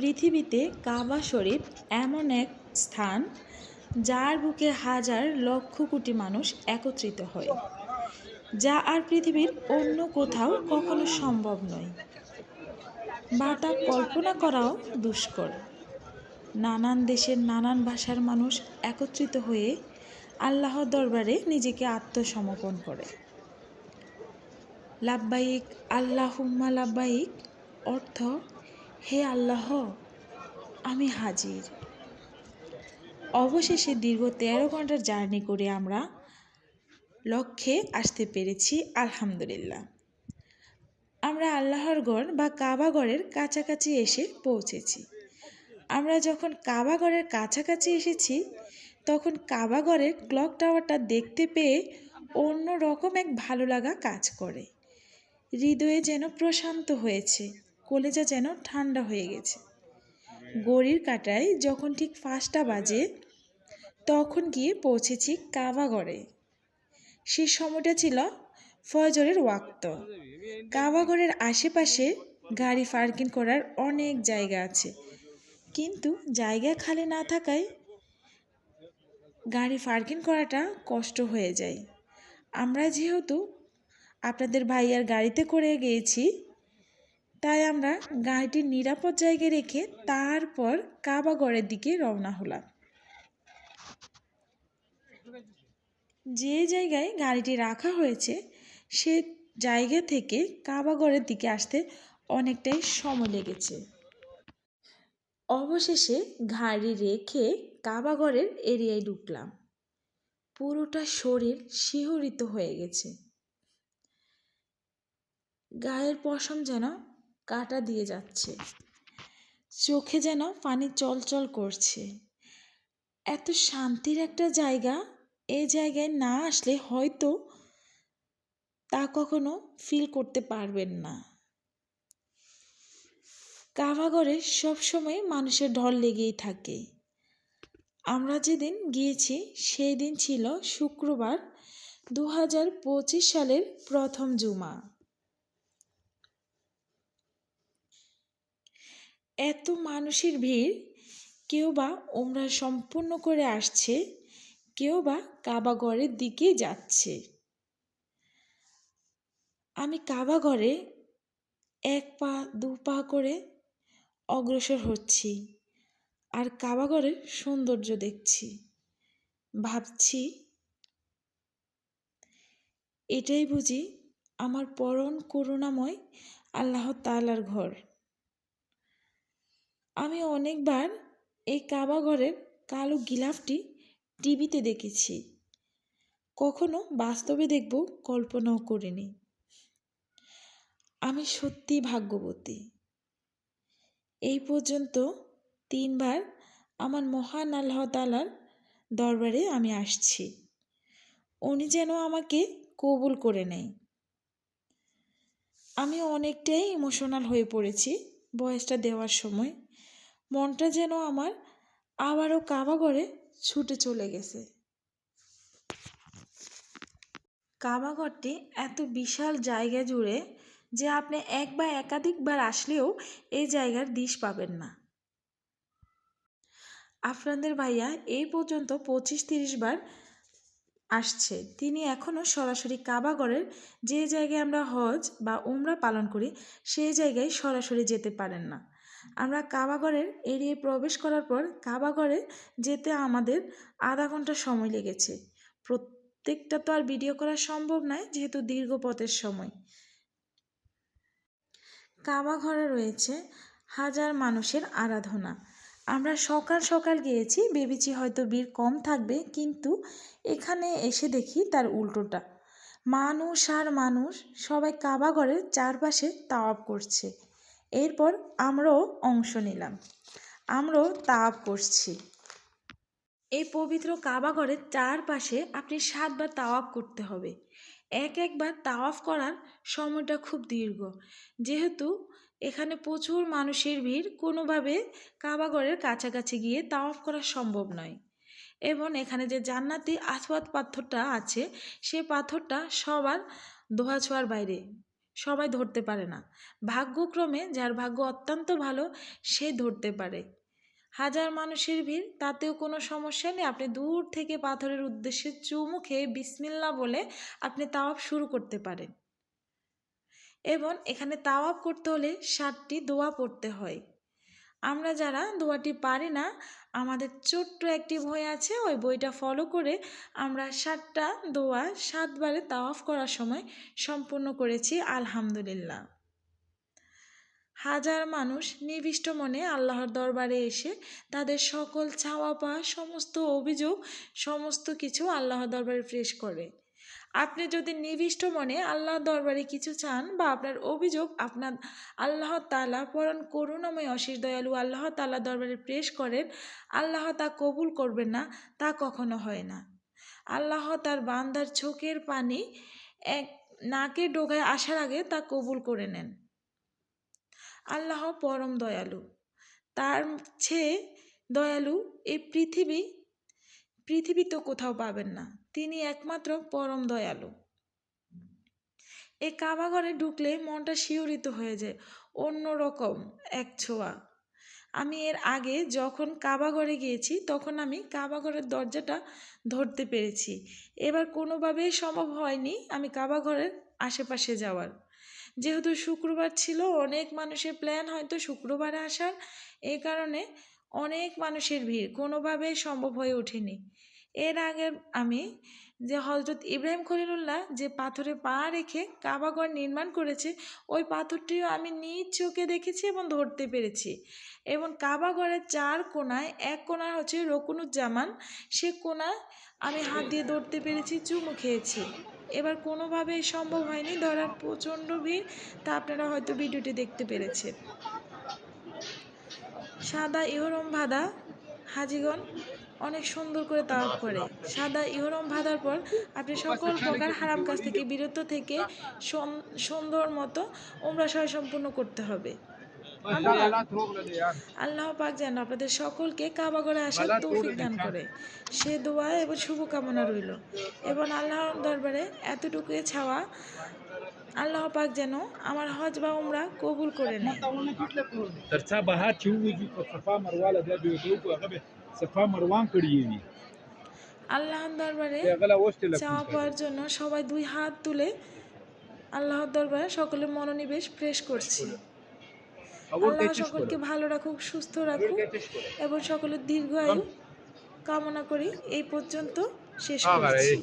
পৃথিবীতে কাবা শরীফ এমন এক স্থান যার বুকে হাজার লক্ষ কোটি মানুষ একত্রিত হয়, যা আর পৃথিবীর অন্য কোথাও কখনো সম্ভব নয়। বা তা কল্পনা করাও দুষ্কর। নানান দেশের নানান ভাষার মানুষ একত্রিত হয়ে আল্লাহর দরবারে নিজেকে আত্মসমর্পণ করে। লাব্বাইক, আল্লাহুম্মা লাব্বাইক অর্থ হে আল্লাহ, আমি হাজির। অবশেষে দীর্ঘ তেরো ঘণ্টার জার্নি করে আমরা লক্ষ্যে আসতে পেরেছি, আলহামদুলিল্লাহ। আমরা আল্লাহর গড় বা কাবাগড়ের কাছাকাছি এসে পৌঁছেছি। আমরা যখন কাবাগড়ের কাছাকাছি এসেছি, তখন কাবাগড়ের ক্লক টাওয়ারটা দেখতে পেয়ে অন্য রকম এক ভালো লাগা কাজ করে। হৃদয়ে যেন প্রশান্ত হয়েছে। কলেজা যেন ঠান্ডা হয়ে গেছে। গড়ির কাটায় যখন ঠিক পাঁচটা বাজে, তখন গিয়ে পৌঁছেছি কাবাগড়ে। সে সময়টা ছিল ফজরের ওয়াক্ত। কাবাগড়ের আশেপাশে গাড়ি পার্কিং করার অনেক জায়গা আছে। কিন্তু জায়গা খালি না থাকায় গাড়ি পার্কিং করাটা কষ্ট হয়ে যায়। আমরা যেহেতু আপনাদের ভাইয়ার গাড়িতে করে গিয়েছি তাই আমরা গাড়িটি নিরাপদ জায়গায় রেখে তারপর কাবাগড়ের দিকে রওনা হলাম। যে জায়গায় গাড়িটি রাখা হয়েছে, সে জায়গা থেকে কাবাগড়ের দিকে আসতে অনেকটাই সময় লেগেছে। অবশেষে গাড়ি রেখে কাবাগড়ের এরিয়ায় ঢুকলাম। পুরোটা শরীর শিহরিত হয়ে গেছে। গায়ের পশম যেন কাটা দিয়ে যাচ্ছে। চোখে যেন পানি চলচল করছে। এত শান্তির একটা জায়গা, এ জায়গায় না আসলে হয়তো তা কখনো ফিল করতে পারবেন না। কাভাগরে সবসময় মানুষের ঢল লেগেই থাকে। আমরা যেদিন গিয়েছি, সেই দিন ছিল শুক্রবার দু হাজার পঁচিশ সালের প্রথম জুমা। এত মানুষের ভিড়, কেউ বা ওমরা সম্পূর্ণ করে আসছে, কেউ বা কাবাগড়ের দিকে যাচ্ছে। আমি কাবাগড়ে এক পা, দু পা করে অগ্রসর হচ্ছি আর কাবাগড়ের সৌন্দর্য দেখছি। ভাবছি এটাই বুঝি আমার পরম করুণাময় আল্লাহ তালার ঘর। আমি অনেকবার এই কাবাগরের কালো গিলাফটি টিভিতে দেখেছি। কখনো বাস্তবে দেখব, কল্পনাও করিনি। আমি সত্যি ভাগ্যবতী। এই পর্যন্ত তিনবার আমার মহান আল্লাহ তালার দরবারে আমি আসছি। উনি যেন আমাকে কবুল করে নেয়। আমি অনেকটাই ইমোশনাল হয়ে পড়েছি বয়সটা দেওয়ার সময়। মনটা যেন আমার আবারও কাবাগড়ে ছুটে চলে গেছে। কাবাগড়টি এত বিশাল জায়গা জুড়ে যে আপনি এক বা একাধিকবার আসলেও এই জায়গার দিশ পাবেন না। আপনাদের ভাইয়া এই পর্যন্ত পঁচিশ তিরিশ বার আসছে। তিনি এখনও সরাসরি কাবাগড়ের যে জায়গায় আমরা হজ বা উমরা পালন করি, সেই জায়গায় সরাসরি যেতে পারেন না। আমরা কাবাগড়ের এরিয়ায় প্রবেশ করার পর কাবাগড়ে যেতে আমাদের আধা ঘণ্টা সময় লেগেছে। প্রত্যেকটা তো আর ভিডিও করা সম্ভব নয়, যেহেতু দীর্ঘ পথের সময়। কাবাঘরে রয়েছে হাজার মানুষের আরাধনা। আমরা সকাল সকাল গিয়েছি, ভেবেছি হয়তো ভিড় কম থাকবে, কিন্তু এখানে এসে দেখি তার উল্টোটা। মানুষ আর মানুষ সবাই কাবাঘরের চারপাশে তাওয়াব করছে। এরপর আমরাও অংশ নিলাম। আমরাও তাওয়াব করছি। এই পবিত্র কাবাঘরের চারপাশে আপনি সাতবার তাওয়াব করতে হবে। এক একবার তাওয়াফ করার সময়টা খুব দীর্ঘ। যেহেতু এখানে প্রচুর মানুষের ভিড়, কোনোভাবে কাবাগরের কাছাকাছি গিয়ে তাওয়াফ করা সম্ভব নয়। এবং এখানে যে জান্নাতি আসওয়াত পাথরটা আছে, সে পাথরটা সবার দোয়া ছোঁয়ার বাইরে। সবাই ধরতে পারে না। ভাগ্যক্রমে যার ভাগ্য অত্যন্ত ভালো, সে ধরতে পারে। হাজার মানুষের ভিড়, তাতেও কোনো সমস্যা নেই। আপনি দূর থেকে পাথরের উদ্দেশ্যে চুমু খেয়ে বিসমিল্লা বলে আপনি তাওয়াব শুরু করতে পারেন। এবং এখানে তাওয়াব করতে হলে ষাটটি দোয়া পড়তে হয়। আমরা যারা দোয়াটি পারি না, আমাদের ছোট্ট একটি বই আছে, ওই বইটা ফলো করে আমরা সাতটা দোয়া সাতবারে তাওয়াফ করার সময় সম্পূর্ণ করেছি, আলহামদুলিল্লাহ। হাজার মানুষ নিবিষ্ট মনে আল্লাহর দরবারে এসে তাদের সকল চাওয়া পাওয়া সমস্ত অভিযোগ, সমস্ত কিছু আল্লাহর দরবারে পেশ করে। আপনি যদি নিবিষ্ট মনে আল্লাহর দরবারে কিছু চান বা আপনার অভিযোগ আপনার আল্লাহ তালা পরণ করুণাময় অশেষ দয়ালু আল্লাহ তালা দরবারে পেশ করেন, আল্লাহ তা কবুল করবেন না, তা কখনো হয় না। আল্লাহ তার বান্দার চোখের পানি এক নাকে ডোগায় আসার আগে তা কবুল করে নেন। আল্লাহ পরম দয়ালু। তার চেয়ে দয়ালু এই পৃথিবী পৃথিবী তো কোথাও পাবেন না। তিনি একমাত্র পরম দয়ালু। এই কাবাঘরে ঢুকলে মনটা শিহরিত হয়ে যায়, অন্যরকম এক ছোঁয়া। আমি এর আগে যখন কাবাঘরে গিয়েছি, তখন আমি কাবাঘরের দরজাটা ধরতে পেরেছি। এবার কোনোভাবেই সম্ভব হয়নি আমি কাবাঘরের আশেপাশে যাওয়ার। যেহেতু শুক্রবার ছিল, অনেক মানুষের প্ল্যান হয়তো শুক্রবারে আসার। এই কারণে অনেক মানুষের ভিড় কোনোভাবেই সম্ভব হয়ে ওঠেনি। এর আগে আমি যে হজরত ইব্রাহিম খলিলুল্লাহ যে পাথরে পা রেখে কাবাগর নির্মাণ করেছে, ওই পাথরটিও আমি নিজ চোখে দেখেছি এবং ধরতে পেরেছি। এবং কাবাগরের চার কোনায়, এক কোনায় হচ্ছে রকুনুজ্জামান, সে কোনায় আমি হাত দিয়ে ধরতে পেরেছি, চুমু খেয়েছি। এবার কোনোভাবেই সম্ভব হয়নি, ধরার প্রচণ্ড ভিড়, তা আপনারা হয়তো ভিডিওটি দেখতে পেরেছেন। সাদা ইহরম ভাদা, হাজিগণ অনেক সুন্দর করে তাওয়াফ করে। সাদা ইহরম ভাদার পর আপনি সকল প্রকার হারাম কাজ থেকে বিরত থেকে সুন্দর মতো উমরা সহ সম্পূর্ণ করতে হবে। আল্লাহ পাক যেন আপনাদের সকলকে কাবা কাবাগড়ে আসার তৌফিক দান করে। সে দোয়া এবং শুভকামনা রইল। এবং আল্লাহ দরবারে এতটুকু ছাওয়া আল্লাহ পাক যেন আমার হজ বা উমরা কবুল করে নেয়। আল্লাহ দরবারে চাওয়া পাওয়ার জন্য সবাই দুই হাত তুলে আল্লাহর দরবারে সকলে মনোনিবেশ ফ্রেশ করছি। আল্লাহ সকলকে ভালো রাখুক সুস্থ রাখুক এবং সকলের দীর্ঘ আয়ু কামনা করি। এই পর্যন্ত শেষ করছি।